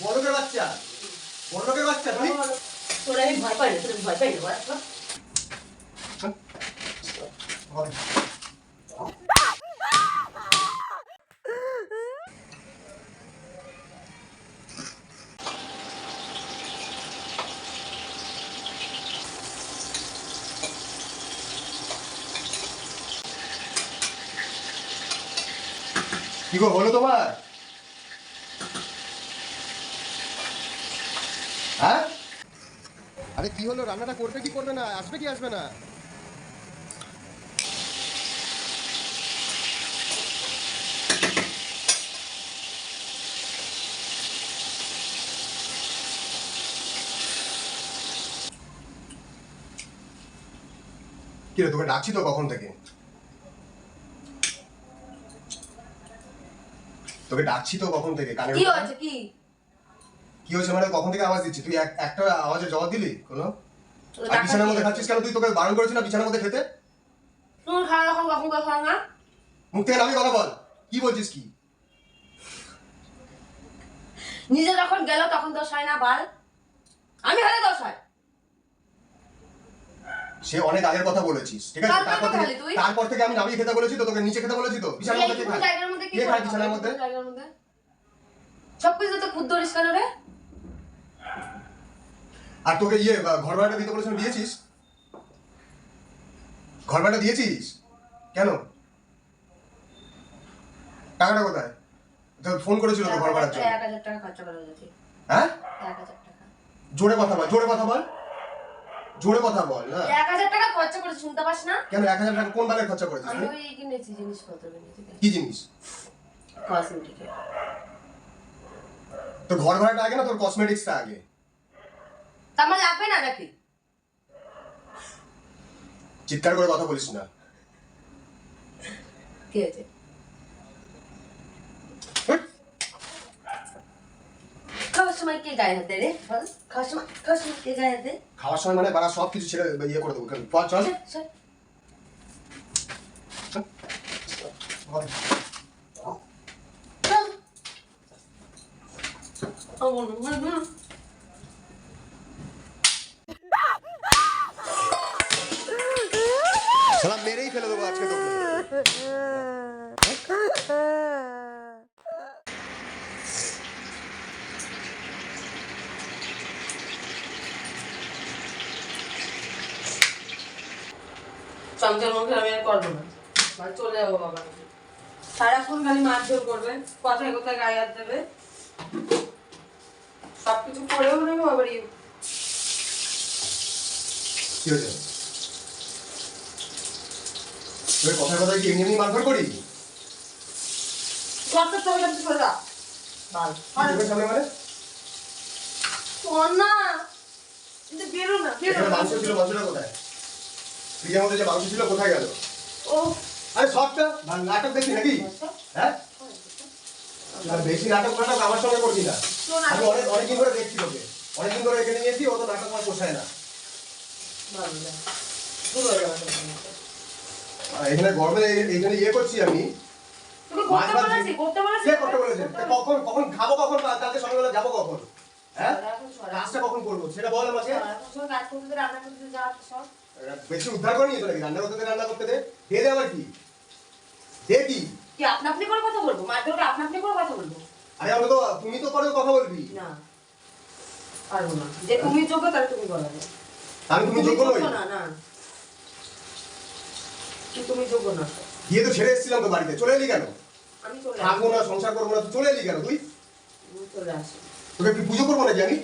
বড়লোকের বাচ্চা বড়লোকের বাচ্চা তুই তোরা আমি ভয় পাই না তোরা ভয় পাই না বল, বল। কি গো হলো তোমার হ্যাঁ? আরে কি হলো? রান্নাটা করবে কি করবে না? আসবে কি আসবে না? কিরে তোকে ডাকছি তো কখন থেকে? তোকে ডাকছি তো কখন থেকে? কানের কি? হয়েছে? কি? কি হয়েছে মানে কখন থেকে আওয়াজ দিচ্ছি তুই এক- একটা আওয়াজে জবাব দিলি? কোনো? বিছানার মধ্যে খাচ্ছিস কেন? তুই তোকে বারণ করেছি না বিছানার মধ্যে খেতে? তোর খাওয়া কখন কখন খাওয়া না মুখ থেকে নামি কথা বল। কি বলছিস কি? নিজে যখন গেল তখন দোষ হয় না বাল। আমি হলে দোষ হয়। সে অনেক আগের কথা বলেছিস ঠিক আছে? তারপর থেকে তুই? তারপর থেকে আমি নামিয়ে খেতে বলেছি তো তোকে নিচে খেতে বলেছি তো? বিছানার মধ্যে কে খায়? খাব? বিছানার মধ্যে? সব কিছু তো খুদ ধরিস কেন রে? আর তোকে ইয়ে ঘর ভাড়াটা দিতে বলেছিলাম দিয়েছিস? ঘর ভাড়া দিয়েছিস? কেন? টাকাটা কোথায়? তো ফোন করেছিল তো ঘর ভাড়ার জন্য। হ্যাঁ? জোরে কথা বল জোরে কথা বল। জোরে কথা বল না এক হাজার টাকা খরচা করে শুনতে পাস না? কেন এক হাজার টাকা কোন বারে খরচা করেছিস আমি ওই কিনেছি জিনিসপত্র কিনেছি কি জিনিস? কসমেটিকের তোর ঘর ভাড়াটা আগে না তোর কসমেটিক্সটা আগে? তা লাগবে না নাকি? চিৎকার করে কথা বলিস না। কি হয়েছে? খাওয়ার সময় কে গায়ে হাতে রে? খাওয়ার সময় খাওয়ার সময় কে গায়ে হাতে খাওয়ার সময় মানে বাড়া সব কিছু ছেড়ে ইয়ে করে দেবো। চল চল। চল, চল। চল। ও, হুম, হুম, হুম। সালাম মেরেই ফেলে দেবো আজকে তোকে চমচম মুখে আমি আর করব না। বা চলে যাব বাবা। সারাক্ষণ খালি মারধর করবে কথায় কথায় গায়ে হাত দেবে। সব কিছু করেও নেব আবার ইউ। কি হয়েছে? তোর কথায় কথায় কি এমনি এমনি মারধর করি কথা চোখের সামনে মানে? না। বেরো না বেরো না। মাংস ছিল মাংসটা কোথায়? মধ্যে যে ছিল কোথায় গেল? ও। আরে সবটা? নাটক দেখি নাকি? হ্যাঁ আর বেশি নাটক নাটক আমার সঙ্গে করবি না। আমি অনেক অনেকদিন ধরে দেখছি তোকে। অনেকদিন ধরে এখানে নিয়েছি ও তো নাটক আমার পোষায় না। হয়ে এখানে গরমে এইখানে ইয়ে করছি আমি। কখন কখন খাব কখন? কালকে সকালবেলা যাব কখন? হ্যাঁ? এখন কাজটা কখন করব? সেটা বল আমাকে। কাজ করতে রান্না করতে দে, সব। বেশি উদ্ধার করে নিয়ে চলে রান্না করতে দে রান্না করতে দে। দে দে আবার কি? দে কি? কি আপনা আপনি করে কথা বলব? মারধরকে আপনা আপনি করে কথা বলব? আরে আমি তো তুমি তো করে কথা বলবি। না। পারব না। যে তুমি যোগ্য তাহলে তুমি বলো আমি তুমি যোগ্য নই? না না। তুমি যোগ্য না? গিয়ে তো ছেড়ে এসেছিলাম তো বাড়িতে। চলে এলি কেন? আমি চলে থাকব না সংসার করব না চলে এলি কেন তুই? চলে আসি। তোকে কি পুজো করব নাকি আমি?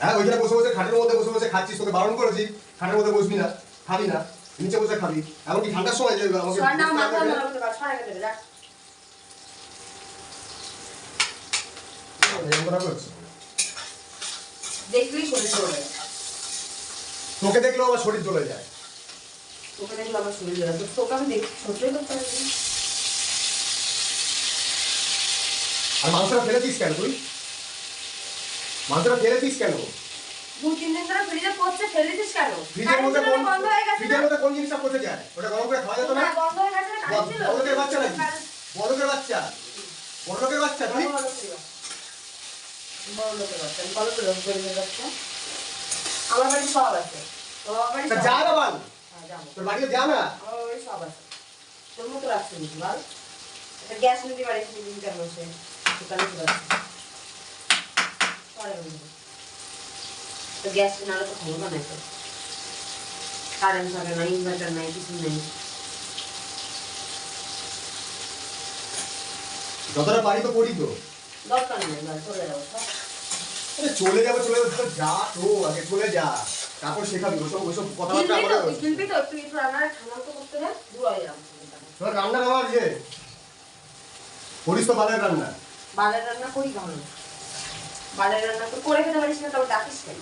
হ্যাঁ ওইখানে বসে বসে খাটের মধ্যে বসে বসে খাচ্ছিস তোকে বারণ করেছি। খাটের মধ্যে বসবি না খাবি না নিচে বসে খাবি। এমনকি ঠান্ডার সময় আমাকে তোকে দেখলেও আমার শরীর চলে যায়। তোকে দেখলে আমার শরীর চলে যায়। তোকে আমি দেখি সত্যি করতে পারি আর মাংসটা ফেলেছিস কেন তুই? মাংসটা ফেলেছিস কেন? দু তিন দিন ধরে ফ্রিজে পড়ছে ফেলে দিস কেন? ফ্রিজের মধ্যে কোন বন্ধ হয়ে গেছে ফ্রিজের মধ্যে কোন জিনিসটা পচে যায়? ওটা গরম করে খাওয়া যেত না? হ্যাঁ, বন্ধ হয়ে গেছে না কারেন্ট ছিল। বড়লোকের বাচ্চা নাকি? বড়লোকের বাচ্চা? বড়লোকের বাচ্চা তুই বড় বড়। বড় লোকের বাচ্চা আমি কবে লোক গরিবের বাচ্চা। আমার বাড়ি সব আছে। তোমার বাড়ি যা না বাল। হ্যাঁ, তোর বাড়িতে যা না? আমার বাড়ি সব আছে। তোর মতো রাখছি নাকি বল? গ্যাস নিতে পারিস দিন কেন বসে দোকানে চলে আসছে। পরে তো গ্যাস কেনার তো খবর নাই তো। কারেন্ট থাকে না ইনভার্টার নাই কিছু নেই। যতটা পারি তো করি তো। দরকার নেই চলে যাব চলে যাবে চলে যাবে যা তো আগে চলে যা। তারপর শেখাবি ওসব ওসব কথাবার্তা কিনবি তো তুই একটু রান্না ঠান্ডা তো করতে রে দূর হয়ে যাব। তোর রান্না খাওয়ার যে? করিস তো বালের রান্না। বালের রান্না করি কেমন বালের রান্না তো করে খেতে পারিস না তবে ডাকিস কেন?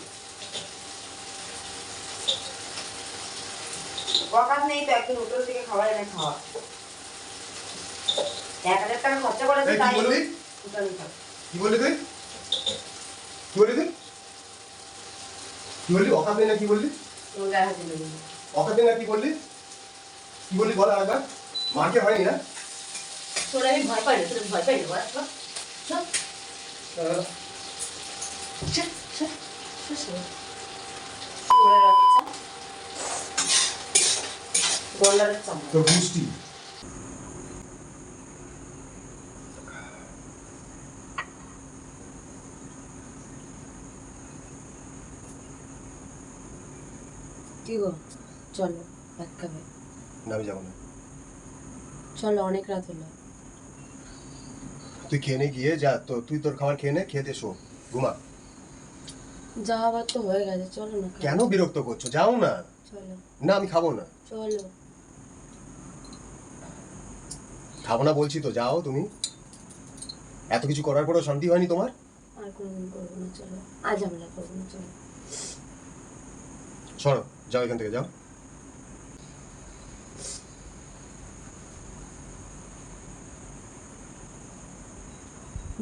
অকাত নেই তো একদিন হোটেল থেকে খাবার এনে খাওয়া। এক হাজার টাকা খরচা করেছে তাই? কি বললি তুই? কি বললি তুই? কি বললি? নেই না কি বললি? নেই না কি বললি? কি বললি বল আরেকবার। মার্কে হয়নি না? তোর আমি ভয় পাই না তোর ভয় পাই না বল তোর গুষ্টি কি গো চলো ভাত খাবে না আমি যাব না চলো অনেক রাত হলো তুই খেয়ে নে গিয়ে যা তো তুই তোর খাবার খেয়ে নে খেতে শো ঘুমা যা হবার তো হয়ে গেছে চলো না কেন বিরক্ত করছ? যাও না। চলো। না আমি খাব না। চলো। খাব না বলছি তো যাও তুমি। এত কিছু করার পরেও শান্তি হয়নি তোমার? আর কোনোদিন করব না চলো। আজ আমরা করব না চলো। সরো যাও এখান থেকে যাও।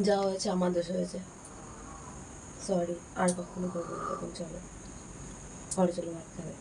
যা হয়েছে আমার দোষ হয়েছে। সরি আর কখনো করব না এরকম চলো। ঘরে চলো ভাত খাবে